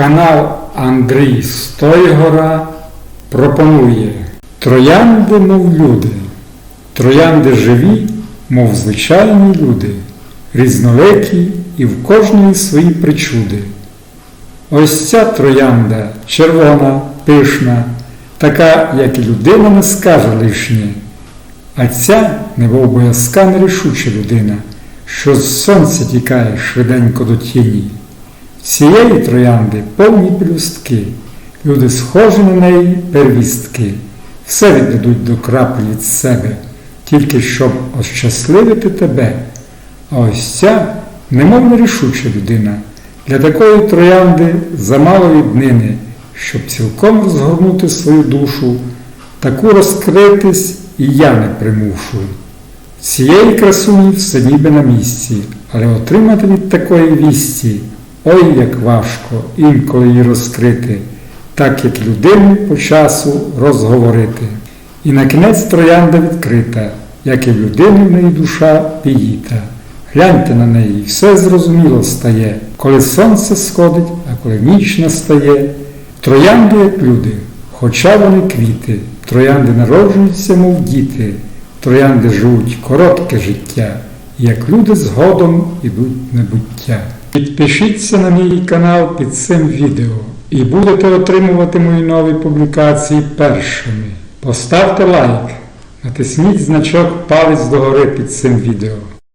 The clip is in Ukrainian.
Канал Андрій Стойгора пропонує Троянди, мов люди. Троянди живі, мов звичайні люди, різноликі і в кожної свої причуди. Ось ця троянда червона, пишна, така, як і людина не скаже лишнє. А ця, немов боязка нерішуча людина, що з сонця тікає швиденько до тіні. Цієї троянди повні пелюстки, люди схожі на неї первістки, все віддадуть до краплі від себе, тільки щоб ощасливити тебе. А ось ця, немов нерішуча людина, для такої троянди замало віднини, щоб цілком розгорнути свою душу, таку розкритись і я не примушу. Цієї красуні все ніби на місці, але отримати від такої вісті, ой як важко інколи її розкрити, так як людину по часу розговорити. І на кінець троянда відкрита, як і в людини в неї душа піїта. Гляньте на неї, все зрозуміло стає, коли сонце сходить, а коли ніч настає. Троянди, як люди, хоча вони квіти, троянди народжуються, мов діти, троянди живуть коротке життя, як люди згодом ідуть небуття. Підпишіться на мій канал під цим відео і будете отримувати мої нові публікації першими. Поставте лайк, натисніть значок палець догори під цим відео.